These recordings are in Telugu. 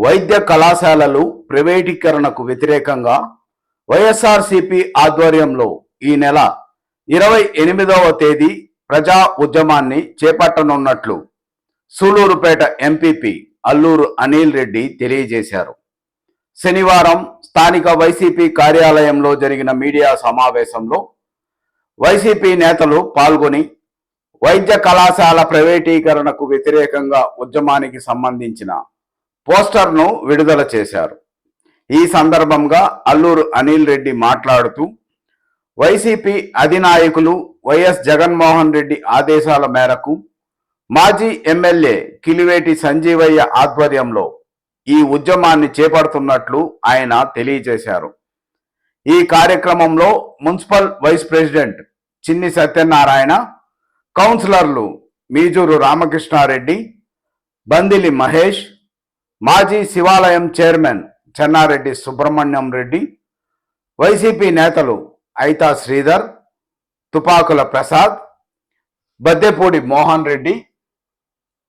వైద్య కళాశాలలు ప్రైవేటీకరణకు వ్యతిరేకంగా వైఎస్ఆర్సిపి ఆధ్వర్యంలో ఈ నెల ఇరవై ఎనిమిదవ తేదీ ప్రజా ఉద్యమాన్ని చేపట్టనున్నట్లు సూలూరుపేట ఎంపీపీ అల్లూరు అనిల్ రెడ్డి తెలియజేశారు. శనివారం స్థానిక వైసీపీ కార్యాలయంలో జరిగిన మీడియా సమావేశంలో వైసీపీ నేతలు పాల్గొని వైద్య కళాశాల ప్రైవేటీకరణకు వ్యతిరేకంగా ఉద్యమానికి సంబంధించిన పోస్టర్ను విడుదల చేశారు. ఈ సందర్భంగా అల్లూరు అనిల్ రెడ్డి మాట్లాడుతూ వైసీపీ అధినాయకులు వైఎస్ జగన్మోహన్ రెడ్డి ఆదేశాల మేరకు మాజీ ఎమ్మెల్యే కిలివేటి సంజీవయ్య ఆధ్వర్యంలో ఈ ఉద్యమాన్ని చేపడుతున్నట్లు ఆయన తెలియజేశారు. ఈ కార్యక్రమంలో మున్సిపల్ వైస్ ప్రెసిడెంట్ చిన్ని సత్యనారాయణ కౌన్సిలర్లు మీజూరు రామకృష్ణారెడ్డి బందిలి మహేష్ మాజీ శివాలయం చైర్మన్ చెన్నారెడ్డి సుబ్రహ్మణ్యం రెడ్డి వైసీపీ నేతలు ఐతా శ్రీధర్ తుపాకుల ప్రసాద్ బద్దెపూడి మోహన్ రెడ్డి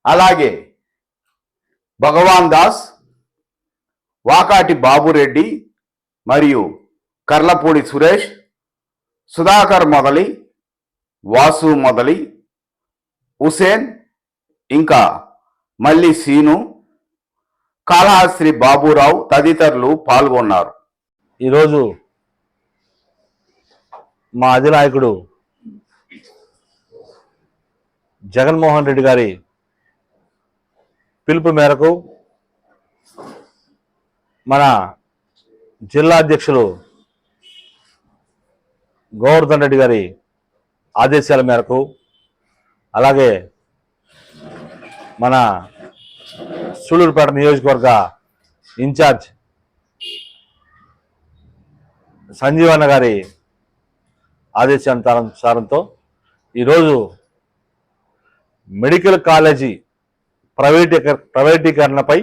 అలాగే భగవాన్ దాస్ వాకాటి బాబురెడ్డి మరియు కర్లపూడి సురేష్ సుధాకర్ మొదలి వాసు మొదలి హుసేన్ ఇంకా మల్లి సీను కాళహస్త్రి బాబురావు తదితరులు పాల్గొన్నారు. ఈరోజు మా అధినాయకుడు జగన్మోహన్ రెడ్డి గారి పిలుపు మేరకు మన జిల్లా అధ్యక్షులు గోవర్ధన్ రెడ్డి గారి ఆదేశాల మేరకు అలాగే మన సూళ్ళూరుపేట నియోజకవర్గ ఇన్ఛార్జ్ సంజీవన్న గారి ఆదేశానుసారంతో ఈరోజు మెడికల్ కాలేజీ ప్రైవేటీకర ప్రైవేటీకరణపై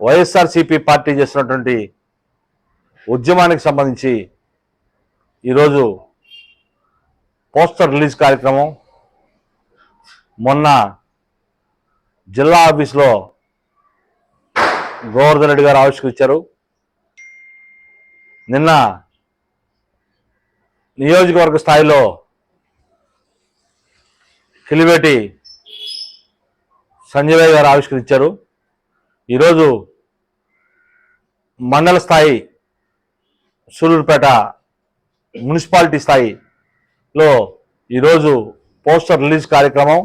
వైఎస్ఆర్సిపి పార్టీ చేసినటువంటి ఉద్యమానికి సంబంధించి ఈరోజు పోస్టర్ రిలీజ్ కార్యక్రమం మొన్న జిల్లా ఆఫీస్లో గోవర్ధన్ రెడ్డి గారు ఆవిష్కరించారు. నిన్న నియోజకవర్గ స్థాయిలో కిలివేటి సంజయ్ గారు ఆవిష్కరించారు. ఈరోజు మండల స్థాయి సూలూరుపేట మున్సిపాలిటీ స్థాయిలో ఈరోజు పోస్టర్ రిలీజ్ కార్యక్రమం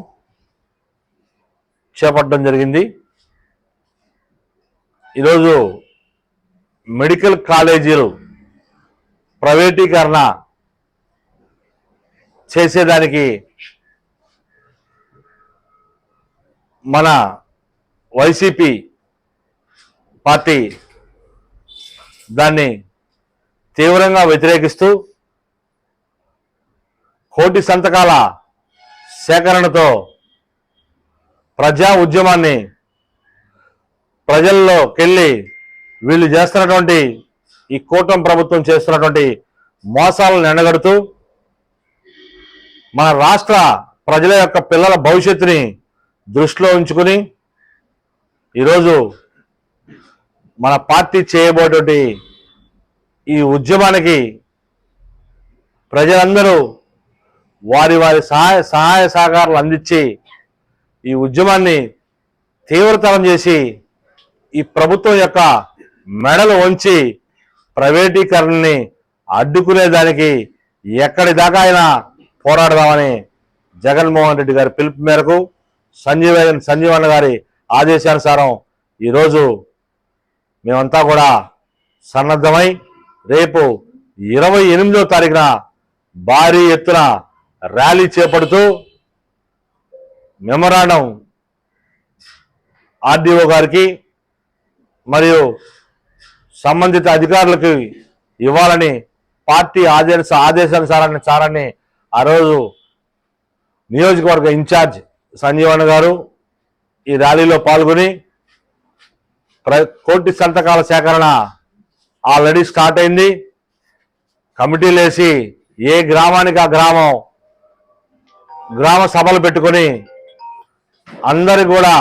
చేపట్టడం జరిగింది. ఈరోజు మెడికల్ కాలేజీలు ప్రైవేటీకరణ చేసేదానికి మన వైసీపీ పార్టీ దాన్ని తీవ్రంగా వ్యతిరేకిస్తూ కోటి సంతకాల సేకరణతో ప్రజా ఉద్యమాన్ని ప్రజల్లోకెళ్ళి వీళ్ళు చేస్తున్నటువంటి ఈ కూటమి ప్రభుత్వం చేస్తున్నటువంటి మోసాలను ఎండగడుతూ మన రాష్ట్ర ప్రజల యొక్క పిల్లల భవిష్యత్తుని దృష్టిలో ఉంచుకుని ఈరోజు మన పార్టీ చేయబోయేటువంటి ఈ ఉద్యమానికి ప్రజలందరూ వారి వారి సహాయ సహాయ సహకారాలు అందించి ఈ ఉద్యమాన్ని తీవ్రతరం చేసి ఈ ప్రభుత్వం యొక్క మెడలు వంచి ప్రైవేటీకరణని అడ్డుకునేదానికి ఎక్కడి దాకా అయినా పోరాడదామని జగన్మోహన్ రెడ్డి గారి పిలుపు మేరకు సంజీవ సంజీవన్న గారి ఆదేశానుసారం ఈరోజు మేమంతా కూడా సన్నద్ధమై రేపు ఇరవై ఎనిమిదో తారీఖున భారీ ఎత్తున ర్యాలీ చేపడుతూ మెమరాండం ఆర్డీఓ గారికి మరియు సంబంధిత అధికారులకు ఇవ్వాలని పార్టీ ఆదేశ ఆదేశానుసారాన్ని సారాన్ని ఆ రోజు నియోజకవర్గ ఇన్ఛార్జ్ సంజీవన్ గారు ఈ ర్యాలీలో పాల్గొని ప్ర కోటి సంతకాల సేకరణ ఆల్రెడీ స్టార్ట్ అయింది. కమిటీలు వేసి ఏ గ్రామానికి ఆ గ్రామం గ్రామ సభలు పెట్టుకొని అందరు కూడా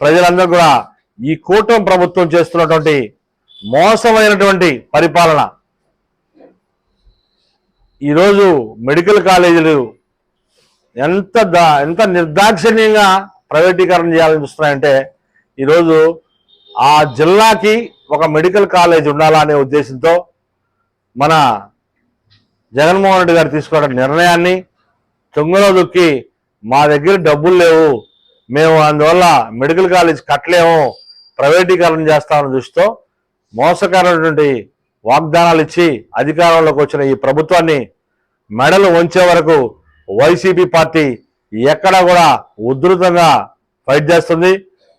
ప్రజలందరూ కూడా ఈ కూటమి ప్రభుత్వం చేస్తున్నటువంటి మోసమైనటువంటి పరిపాలన. ఈరోజు మెడికల్ కాలేజీలు ఎంత దా ఎంత నిర్దాక్షిణ్యంగా ప్రైవేటీకరణ చేయాలని చూస్తున్నాయంటే ఈరోజు ఆ జిల్లాకి ఒక మెడికల్ కాలేజ్ ఉండాలనే ఉద్దేశంతో మన జగన్మోహన్ రెడ్డి గారు తీసుకున్న నిర్ణయాన్ని తొంగలో దొక్కి మా దగ్గర డబ్బులు లేవు. మేము అందువల్ల మెడికల్ కాలేజ్ కట్టలేము ప్రైవేటీకరణ చేస్తామని దృష్టితో మోసకరమైనటువంటి వాగ్దానాలు ఇచ్చి అధికారంలోకి వచ్చిన ఈ ప్రభుత్వాన్ని మెడలు వంచే వరకు వైసీపీ పార్టీ ఎక్కడా కూడా ఉధృతంగా ఫైట్ చేస్తుంది.